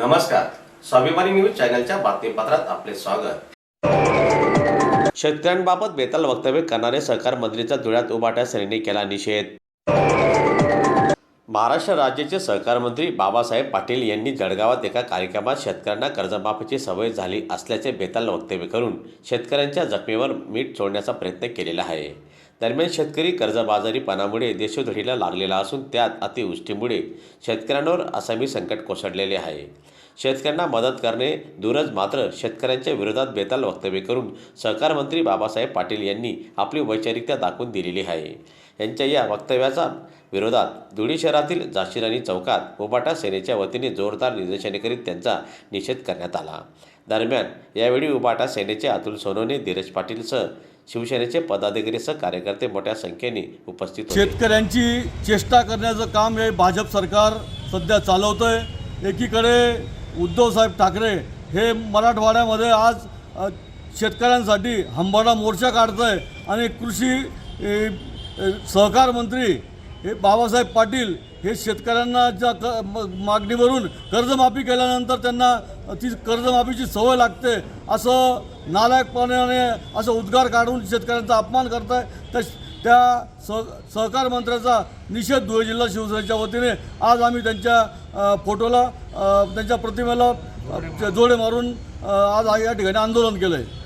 नमस्कार. स्वाभिमानी न्यूज चॅनलच्या बातमीपत्रात आपले स्वागत. शेतकऱ्यांबाबत बेताल वक्तव्य करणारे सहकार मंत्रीचा धुळ्यात उभाट्या सेनेने केला निषेध. महाराष्ट्र राज्याचे सहकार मंत्री बाबासाहेब पाटील यांनी जळगावात एका कार्यक्रमात शेतकऱ्यांना कर्जमाफीची सवय झाली असल्याचे बेताल वक्तव्य करून शेतकऱ्यांच्या जखमेवर मीठ सोडण्याचा प्रयत्न केलेला आहे. दरम्यान शेतकरी कर्जबाजारीपणामुळे देशोधडीला लागलेला असून त्यात अतिवृष्टीमुळे शेतकऱ्यांवर आसामी संकट कोसळलेले आहे. शेतकऱ्यांना मदत करणे दूरच मात्र शेतकऱ्यांच्या विरोधात बेताल वक्तव्य करून सहकार मंत्री बाबासाहेब पाटील यांनी आपली वैचारिकता दाखवून दिलेली आहे. यांच्या या वक्तव्याचा विरोधात धुळे शहरातील झाशीराणी चौकात उबाटा सेनेच्या वतीने जोरदार निदर्शने करीत त्यांचा निषेध करण्यात आला. दरम्यान यावेळी उबाटा सेनेचे अतुल सोनवणे धीरज पाटीलसह शिवसेनेचे पदाधिकारीसह कार्यकर्ते मोठ्या संख्येने उपस्थित शेतकऱ्यांची चेष्टा करण्याचं काम हे भाजप सरकार सध्या चालवतं आहे एकीकडे उद्धवसाहेब ठाकरे हे मराठवाड्यामध्ये आज शेतकऱ्यांसाठी हंबाडा मोर्चा काढत आहे आणि कृषी सहकार मंत्री हे बाबासाहेब पाटील हे शेतकऱ्यांनाच्या क म- मागणीवरून कर्जमाफी केल्यानंतर त्यांना ती कर्जमाफीची सवय लागते. असं नालायकपणाने असं उद्गार काढून शेतकऱ्यांचा अपमान करत आहे त्या त्या सह सहकार मंत्र्याचा निषेध धुळे जिल्हा शिवसेनेच्या वतीने आज आम्ही त्यांच्या फोटोला त्यांच्या प्रतिमेला जोडे मारून आज या ठिकाणी आंदोलन केलं आहे